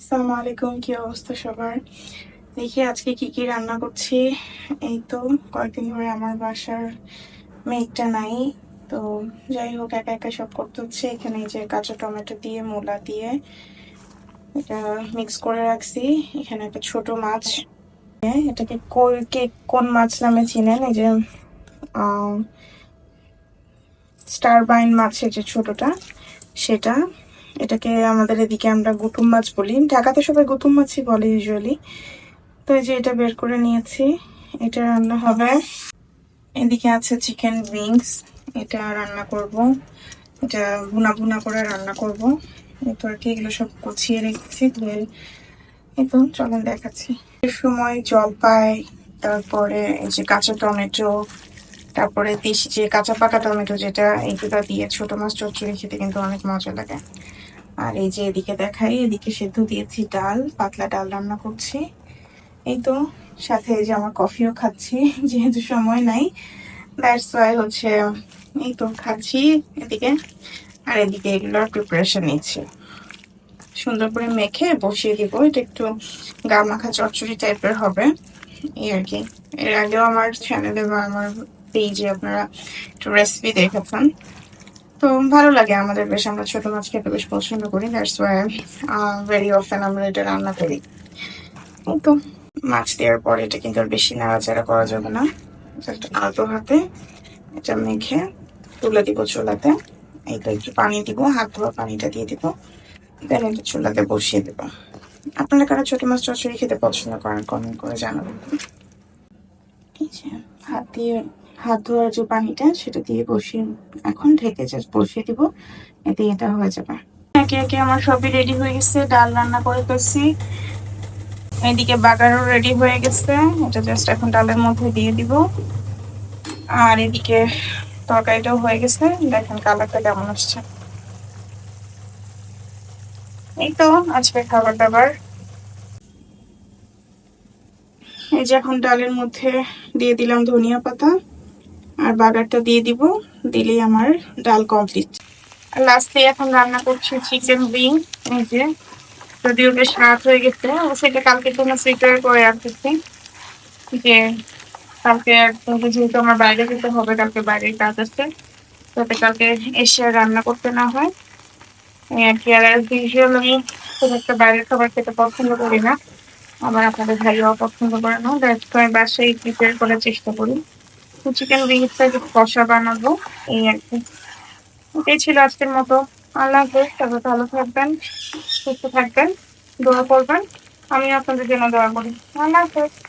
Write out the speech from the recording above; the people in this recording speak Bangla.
আসসালামু আলাইকুম কি অবস্থা সবার? দেখি আজকে কি কি রান্না করছি। এই তো, কয়েকদিন ধরে আমার বাসার মেঘটা নাই, তো যাই হোক, একা একা সব করতে হচ্ছে। এখানে যে কাঁচা টমেটো দিয়ে, মূলা দিয়ে এটা মিক্স করে রাখছি। এখানে একটা ছোট মাছ এটাকে কে, কোন মাছ নামে চিনেন? এই যে স্টার বাইন মাছের যে ছোটটা, সেটা এটাকে আমাদের এদিকে আমরা গুতুম মাছ বলি। ঢাকাতে সবাই গুতুম মাছই বলে ইউজুয়ালি তো এই যে এটা বের করে নিয়েছি। এটা রান্না হবে। এদিকে আছে চিকেন উইংস এটা রান্না করব। এটা ভুনা ভুনা করে রান্না করব। তো আর কি, এগুলো সব গুছিয়ে রেখেছি, ধুয়ে এই তো, চলেন দেখাচ্ছি। সময় জলপাই তারপরে এই যে কাঁচা টমেটো, তারপরে দেশি যে কাঁচা পাকা টমেটো যেটা, এইগুলো দিয়ে ছোট মাছ চচ্চড়ি খেতে কিন্তু অনেক মজা লাগে। আর এই যে এদিকে দেখাই, এদিকে সেদ্ধ দিয়েছি ডাল, পাতলা ডাল রান্না করছি। এই তো, সাথে এই যে আমার কফিও খাচ্ছি, যেহেতু সময় নাই দ্যাটস ওয়াই হচ্ছে এই তো খাচ্ছি এদিকে। আর এদিকে এগুলোর প্রিপারেশন নিচ্ছি। সুন্দর করে মেখে বসিয়ে দিব, এটা একটু গা মাখা চচ্চড়ি টাইপের হবে। এই আর কি। এর আগেও আমার চ্যানেলে বা আমার পেজে আপনারা একটু রেসিপি দেখেছেন। তো ভালো লাগে আমাদের বেশ, আমরা ছোট মাছ খেতে বেশ পছন্দ করি দ্যাটস ওয়াই ভেরি অফেন আমরা এটা রান্না করি। তো। মাছ দেওয়ার পরে এটা কিন্তু আর বেশি নাড়াচাড়া করা যাবে না। Just আলতো হাতে, এটা মেখে তুলে দিব চুলাতে। এই তো একটু পানি দিব, হাত ধোয়া পানিটা দিয়ে দিব। দেন এটা চুলাতে বসিয়ে দেবো। আপনারা কারা ছোট মাছ চচড়ি খেতে পছন্দ করেন কমেন্ট করে জানাবেন। হাত দিয়ে হাত ধোয়ার যে পানিটা, সেটা দিয়ে বসিয়ে এখন ঢেকে জাস্ট বসিয়ে দিব, এতে এটা হয়ে যাবে। একে একে আমার সবই রেডি হয়ে গেছে, ডাল রান্না করে ফেলছি। এদিকে বাগারও রেডি হয়ে গেছে, এটা জাস্ট এখন ডালের মধ্যে দিয়ে দিব। আর এদিকে তরকারিটাও হয়ে গেছে, দেখেন কালারটা কেমন আসছে। এই তো আজকে খাবার দাবার। এই যে এখন ডালের মধ্যে দিয়ে দিলাম ধনিয়া পাতা। আর বাগারটা দিয়ে দিব, দিলেই আমার ডাল কমপ্লিট আর লাস্টে এখন রান্না করছি চিকেন উইং এই যে, যদিও বেশ রাত হয়ে গেছে সেটা কালকে আমরা প্রিপেয়ার করে রাখতেছি যে কালকে যেহেতু আমার বাইরে যেতে হবে, কালকে বাইরের কাজ আছে, যাতে কালকে এসে রান্না করতে না হয়। আর কি, আর ইউজুয়াল আমি খুব একটা বাইরের খাবার খেতে পছন্দ করি না। আবার আপনাদের ভাইয়াও পছন্দ করে না আমি বাসায় প্রিপেয়ার করার চেষ্টা করি। চিকেন উইংসটা একটু কষা বানাবো। এই আর কি। এটাই ছিল আজকের মতো। আল্লাহ হাফেজ তবে ভালো থাকবেন, সুস্থ থাকবেন, দোয়া করবেন। আমি আপনাদের জন্য দোয়া করি। আল্লাহ হাফেজ।